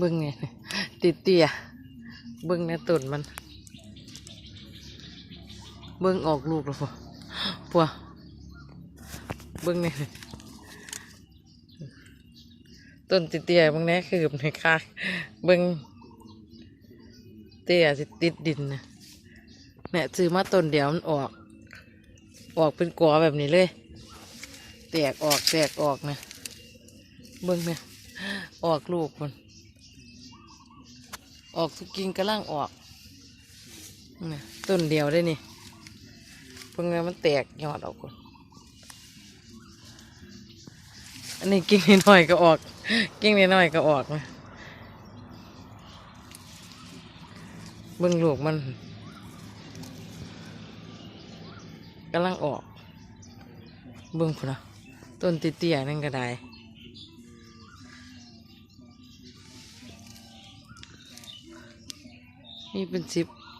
เบิ้งไงติดเตี้ยเบิ้งในต้นมัน เบิ้งออกลูกแล้วพอปัวเบิ้งนี่ต้นติดเตี้ยเบิ้งแน่คือในค่าเบิ้งเตี้ยติดดินนะเนี่ยซื้อมาต้นเดียวมันออก ออกเป็นกอแบบนี้เลย แตกออกแตกออกนะเบิ้งเนี่ยออกลูกมัน ออกทุกกิ่งกำลังออกนี่ต้นเดียวได้นี่เพิ่งไงมันแตกยอดออกก่อนอันนี้กิ่งนิดหน่อยก็ออก กิ่งนิดหน่อยก็ออกนะเบิ่งลูกมันกำลังออก เบิ่งพุ่นนะต้นเตี้ยๆนั่นก็ได้ นี่เป็นสิบ